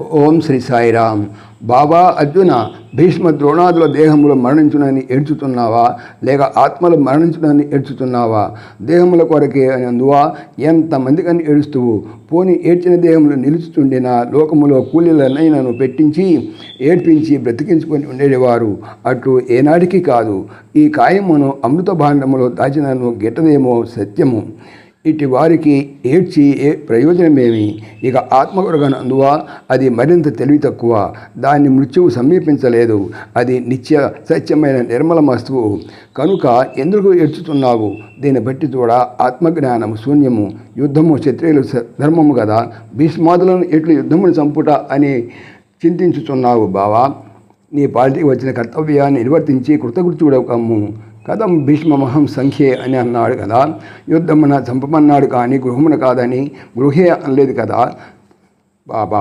ఓం శ్రీ సాయిరామ్ బాబా అర్జున భీష్మ ద్రోణాదుల దేహములు మరణించునని ఏడ్చుతున్నావా? లేక ఆత్మలు మరణించునని ఏడ్చుతున్నావా? దేహముల కొరకే అని అందువా ఎంతమందికని ఏడుస్తువు? పోని ఏడ్చిన దేహములు నిలుచుతుండిన లోకములో కూలీలనైనను పెట్టించి ఏడ్పించి బ్రతికించుకొని ఉండేవారు. అట్లు ఏనాటికి కాదు. ఈ కాయమును అమృత భాండములో దాచినను గిట్టదేమో సత్యము. ఇటు వారికి ఏడ్చి ఏ ప్రయోజనమేమి? ఇక ఆత్మకొరగను అది మరింత తెలివి తక్కువ. దాన్ని మృత్యువు సమీపించలేదు. అది నిత్య సత్యమైన నిర్మల వస్తువు కనుక ఎందుకు ఏడ్చుతున్నావు? దీన్ని బట్టి చూడ ఆత్మజ్ఞానము శూన్యము. యుద్ధము క్షత్రియులు ధర్మము కదా భీష్మాదులను ఎట్లు యుద్ధమును చంపుట అని చింతించుచున్నావు బావా? నీ పాలిటికి వచ్చిన కర్తవ్యాన్ని నిర్వర్తించి కృతకృత్యుడకమ్ము కథం భీష్మమహం సంఖ్యే అని అన్నాడు కదా. యుద్ధమున చంపమన్నాడు కానీ గృహమున కాదని గృహే అనలేదు కదా. బాబా